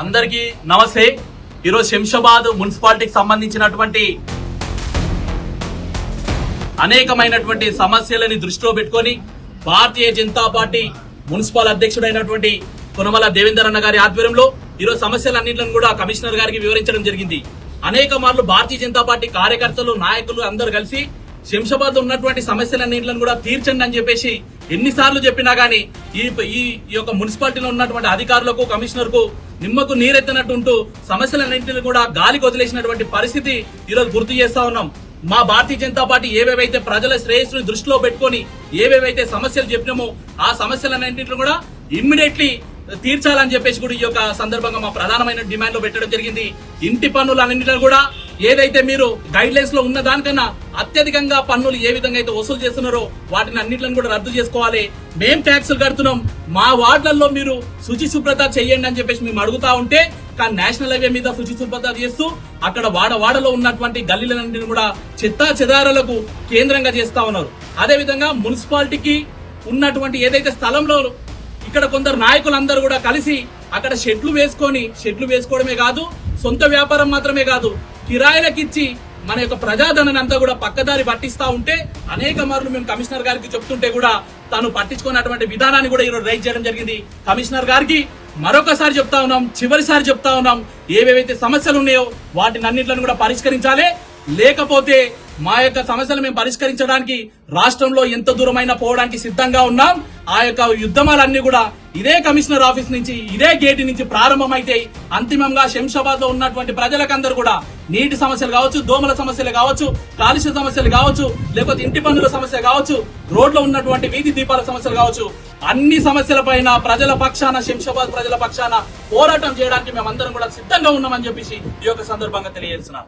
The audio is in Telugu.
అందరికీ నమస్తే. ఈరోజు శంషాబాద్ మున్సిపాలిటీకి సంబంధించినటువంటి అనేకమైనటువంటి సమస్యలని దృష్టిలో పెట్టుకొని భారతీయ జనతా పార్టీ మున్సిపల్ అధ్యక్షుడైనటువంటి కొనమల దేవేందర్ అన్న గారి ఆధ్వర్యంలో ఈరోజు సమస్యలన్నింటిని కూడా కమిషనర్ గారికి వివరించడం జరిగింది. అనేక మార్లు భారతీయ జనతా పార్టీ కార్యకర్తలు నాయకులు అందరూ కలిసి శంషాబాద్ ఉన్నటువంటి సమస్యలన్నింటిని కూడా తీర్చండి అని చెప్పేసి ఎన్నిసార్లు చెప్పినా గానీ ఈ ఈ యొక్క మున్సిపాలిటీలో ఉన్నటువంటి అధికారులకు కమిషనర్కు నిమ్మకు నీరెత్తినట్టు ఉంటూ సమస్యలన్నింటిని కూడా గాలికి వదిలేసినటువంటి పరిస్థితి ఈరోజు గుర్తు చేస్తా ఉన్నాం. మా భారతీయ జనతా పార్టీ ఏవేవైతే ప్రజల శ్రేయస్సుని దృష్టిలో పెట్టుకొని ఏవేవైతే సమస్యలు చెప్పినామో ఆ సమస్యలన్నింటిని కూడా ఇమ్మీడియట్లీ తీర్చాలని చెప్పేసి కూడా ఈ యొక్క సందర్భంగా మా ప్రధానమైన డిమాండ్లో పెట్టడం జరిగింది. ఇంటి పన్నులన్నింటినీ కూడా ఏదైతే మీరు గైడ్ లైన్స్లో ఉన్న దానికన్నా అత్యధికంగా పన్నులు ఏ విధంగా అయితే వసూలు చేస్తున్నారో వాటిని అన్నింటిని కూడా రద్దు చేసుకోవాలి. మేం ట్యాక్సులు కడుతున్నాం. మా వార్డులలో మీరు శుచి శుభ్రత చేయండి అని చెప్పేసి మేము అడుగుతా ఉంటే కానీ నేషనల్ హైవే మీద శుచి శుభ్రత చేస్తూ అక్కడ వాడ వాడలో ఉన్నటువంటి గల్లీలన్నింటిని కూడా చెత్తా చెదారాలకు కేంద్రంగా చేస్తా ఉన్నారు. అదే విధంగా మున్సిపాలిటీకి ఉన్నటువంటి ఏదైతే స్థలంలో ఇక్కడ కొందరు నాయకులందరూ కూడా కలిసి అక్కడ షెడ్లు వేసుకొని షెడ్లు వేసుకోవడమే కాదు సొంత వ్యాపారం మాత్రమే కాదు కిరాయిలకిచ్చి మన యొక్క ప్రజాధనాన్ని అంతా కూడా పక్కదారి పట్టిస్తా ఉంటే అనేక మార్లు మేము కమిషనర్ గారికి చెప్తుంటే కూడా తాను పట్టించుకున్నటువంటి విధానాన్ని కూడా ఈరోజు రైజ్ చేయడం జరిగింది. కమిషనర్ గారికి మరొకసారి చెప్తా ఉన్నాం చివరిసారి చెప్తా ఉన్నాం ఏవేవైతే సమస్యలు ఉన్నాయో వాటిని అన్నింటిని కూడా పరిష్కరించాలి. లేకపోతే మా యొక్క సమస్యలు మేము పరిష్కరించడానికి రాష్ట్రంలో ఎంత దూరమైనా పోవడానికి సిద్ధంగా ఉన్నాం. ఆ యొక్క యుద్ధమాలన్నీ కూడా ఇదే కమిషనర్ ఆఫీస్ నుంచి ఇదే గేట్ నుంచి ప్రారంభమైతే అంతిమంగా శంషాబాద్లో ఉన్నటువంటి ప్రజలకందరూ కూడా నీటి సమస్యలు కావచ్చు దోమల సమస్యలు కావచ్చు కాలుష్య సమస్యలు కావచ్చు లేకపోతే ఇంటి పనుల సమస్య కావచ్చు రోడ్లో ఉన్నటువంటి వీధి దీపాల సమస్యలు కావచ్చు అన్ని సమస్యల పైన ప్రజల పక్షాన శంషాబాద్ ప్రజల పక్షాన పోరాటం చేయడానికి మేమందరం కూడా సిద్ధంగా ఉన్నామని చెప్పేసి ఈ యొక్క సందర్భంగా తెలియజేస్తున్నాం.